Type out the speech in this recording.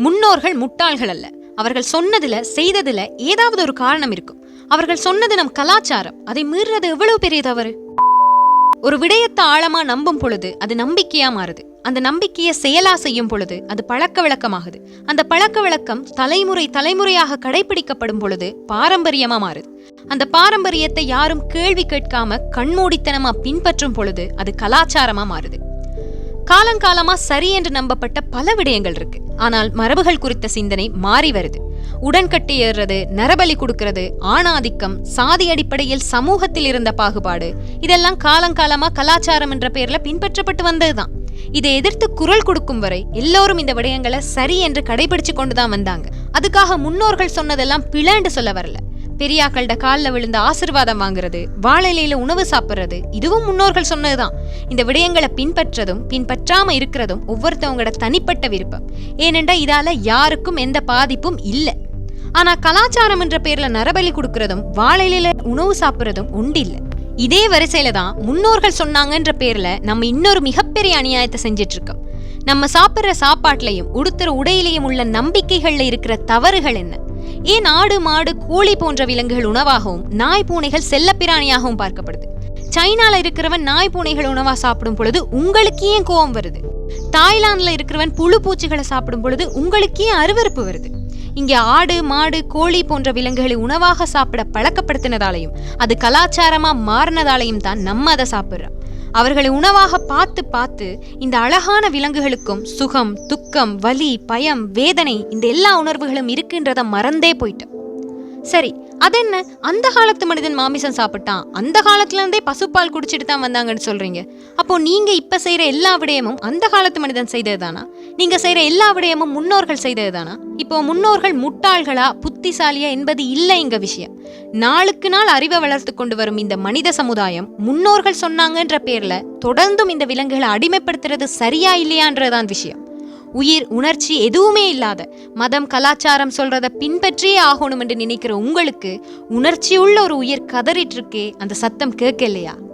முன்னோர்கள் முட்டாள்கள் அல்ல. அவர்கள் சொன்னதுல செய்ததுல ஏதாவது ஒரு காரணம் இருக்கும். அவர்கள் சொன்னது நம் கலாச்சாரம். அதை மீறுறது எவ்வளவு பெரிய தவறு? ஒரு விடயத்தை ஆழமா நம்பும் பொழுது அது நம்பிக்கையா மாறுது. அந்த நம்பிக்கையை செயலா செய்யும் பொழுது அது பழக்க வழக்கமாகுது. அந்த பழக்க வழக்கம் தலைமுறை தலைமுறையாக கடைபிடிக்கப்படும் பொழுது பாரம்பரியமா மாறுது. அந்த பாரம்பரியத்தை யாரும் கேள்வி கேட்காம கண்மூடித்தனமா பின்பற்றும் பொழுது அது கலாச்சாரமா மாறுது. காலங்காலமா சரி என்று நம்பப்பட்ட பல விடயங்கள் இருக்கு. ஆனால் மரபுகள் குறித்த சிந்தனை மாறி வருது. உடன்கட்டை ஏறுறது நரபலி கொடுக்கிறது ஆணாதிக்கம் சாதி அடிப்படையில் சமூகத்தில் இருந்த பாகுபாடு இதெல்லாம் காலங்காலமா கலாச்சாரம் என்ற பெயர்ல பின்பற்றப்பட்டு வந்ததுதான். இதை எதிர்த்து குரல் கொடுக்கும் வரை எல்லோரும் இந்த விடயங்களை சரி என்று கடைபிடிச்சு கொண்டுதான் வந்தாங்க. அதுக்காக முன்னோர்கள் சொன்னதெல்லாம் பிழைன்னு சொல்ல வரல. பெரியாக்கள்ட காலில் விழுந்த ஆசிர்வாதம் வாங்குறது வாழையில உணவு சாப்பிட்றது இதுவும் முன்னோர்கள் சொன்னதுதான். இந்த விடயங்களை பின்பற்றதும் பின்பற்றாம இருக்கிறதும் ஒவ்வொருத்தவங்களோட தனிப்பட்ட விருப்பம். ஏனென்றா இதால யாருக்கும் எந்த பாதிப்பும் இல்லை. ஆனா கலாச்சாரம் என்ற பேர்ல நரபலி கொடுக்கறதும் வாழையில உணவு சாப்பிட்றதும் உண்டு இல்லை இதே வரிசையில தான் முன்னோர்கள் சொன்னாங்கன்ற பேர்ல நம்ம இன்னொரு மிகப்பெரிய அநியாயத்தை செஞ்சிட்டு இருக்கோம் நம்ம சாப்பிட்ற சாப்பாட்லையும் உடுத்துற உடையிலையும் உள்ள நம்பிக்கைகள்ல இருக்கிற தவறுகள் என்ன? ஏன் ஆடு மாடு கோழி போன்ற விலங்குகள் உணவாகவும் நாய் பூனைகள் செல்லப்பிராணியாகவும் பார்க்கப்படுது. சைனால இருக்கிறவன் நாய் பூனைகள் உணவா சாப்பிடும் பொழுது உங்களுக்கு ஏன் கோபம் வருது? தாய்லாந்துல இருக்கிறவன் புழு பூச்சிகளை சாப்பிடும் பொழுது உங்களுக்கு ஏன் அருவருப்பு வருது? இங்கே ஆடு மாடு கோழி போன்ற விலங்குகளை உணவாக சாப்பிட பழக்கப்படுத்தினதாலையும் அது கலாச்சாரமா மாறினதாலையும் தான் நம்ம அதை சாப்பிட்றோம். அவர்களை உணவாக பார்த்து பார்த்து இந்த அழகான விலங்குகளுக்கும் சுகம் துக்கம் வலி பயம் வேதனை இந்த எல்லா உணர்வுகளும் இருக்குன்றதை மறந்தே போயிட்டோம். சரி அதென்ன? அந்த காலத்து மனிதன் மாமிசம் சாப்பிட்டான். அந்த காலத்துல இருந்தே பசுப்பால் குடிச்சிட்டு தான் வந்தாங்கன்னு சொல்றீங்க. அப்போ நீங்க இப்ப செய்யற எல்லா விடயமும் அந்த காலத்து மனிதன் செய்ததுதானா? நீங்க செய்யற எல்லா விடயமும் முன்னோர்கள் செய்தது தானா இப்போ முன்னோர்கள் முட்டாள்களா புத்திசாலியா என்பது இல்லை இங்க விஷயம். நாளுக்கு நாள் அறிவை வளர்த்து கொண்டு வரும் இந்த மனித சமுதாயம் முன்னோர்கள் சொன்னாங்கன்ற பேர்ல தொடர்ந்தும் இந்த விலங்குகளை அடிமைப்படுத்துறது சரியா இல்லையான்றதான் விஷயம். உயிர் உணர்ச்சி எதுவுமே இல்லாத மதம் கலாச்சாரம் சொல்றத பின்பற்றியே ஆகணும் என்று நினைக்கிற உங்களுக்கு உணர்ச்சி உள்ள ஒரு உயிர் கதறிட்டு இருக்கே அந்த சத்தம் கேட்கலையா?